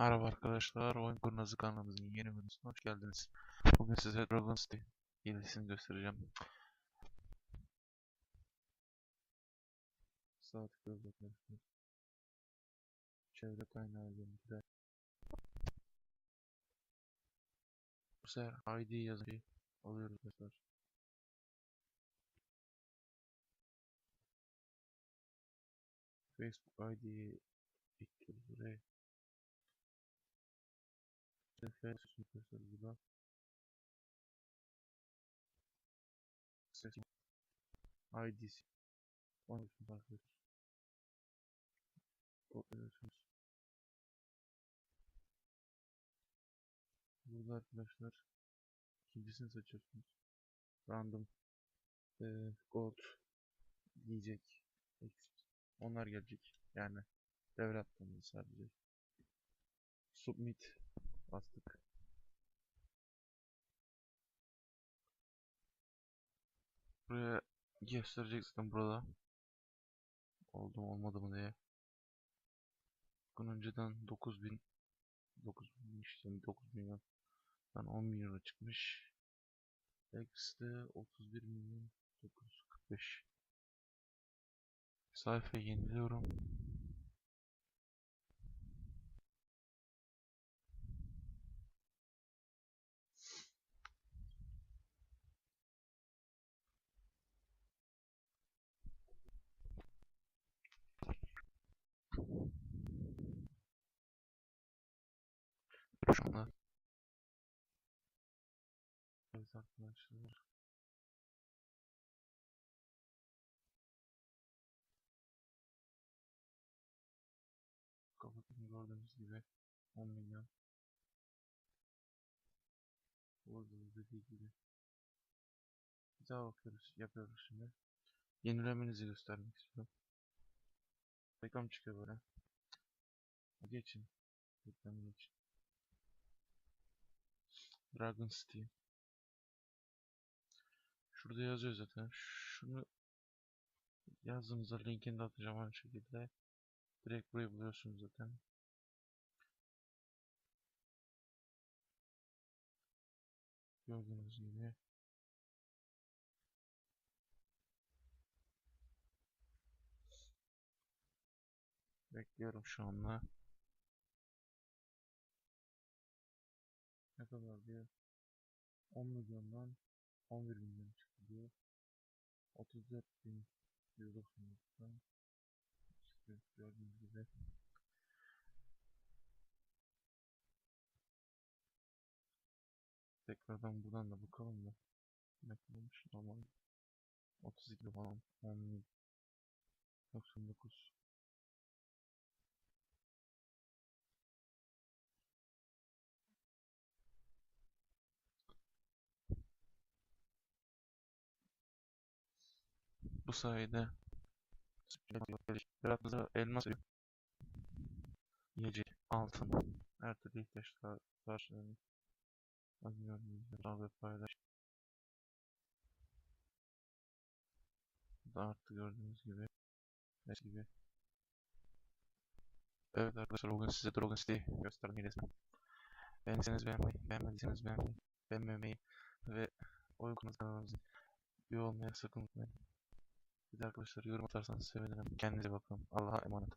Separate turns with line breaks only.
Merhaba arkadaşlar, Oyun Kurnazı kanalımızın yeni bölümüne hoş geldiniz. Bugün size Dragon City hilisini göstereceğim. Sağ tıklıyoruz arkadaşlar. Çevre kaynağı görüntüler. Bu sefer ID yazıyı alıyoruz arkadaşlar. Facebook ID'yi ekliyoruz buraya. Referans arkadaşlar burada. Arkadaşlar. İkincisini seçiyorsunuz. Random eee, gold diyecek. Exit. Onlar gelecek. Yani devletten sadece. Submit bastık. Buraya gösterecek zaten burada. Oldu mu olmadı mı diye. Bakın önceden 9000 9000 işte 9 milyon yani 10 milyona çıkmış. Eksi 31 milyon 945. Sayfayı yeniliyorum. Şu anda Evet arkadaşlar. Kapatın gördüğünüz gibi 10 milyon. Burada da dediği gibi. Bir daha bakıyoruz, yapıyoruz şimdi. Yenilemenizi göstermek istiyorum. Reklam çıkıyor böyle. Geçin. Reklamı geçin. Dragon City. Şurada yazıyor zaten. Şunu yazdığınızda linkini de atacağım aynı şekilde. Direkt burayı buluyorsunuz zaten. Gördüğünüz gibi. Bekliyorum şu anda. Kadar diyor? 10 milyondan 11 milyon çıktı diyor. 34 bin 199'dan işte gördüğünüz gibi. Tekrardan buradan da bakalım da. Ne kadarmış normal. 32 falan 10 99 Bu sayede Berat'ta elmas. Yiyecek, altın, her türlü ihtiyaçlar karşılanıyor. Al ve paylaş. Da arttı gördüğünüz gibi. Neyse gibi. Evet arkadaşlar bugün size Dragon City göstermeyi resmen. Beğendiyseniz beğenmeyi, beğenmediyseniz beğenmeyi, beğenmemeyi ve oyun kanalımızı üye olmaya sakın unutmayın. De arkadaşlar yorum atarsanız sevinirim. Kendinize bakın. Allah'a emanet.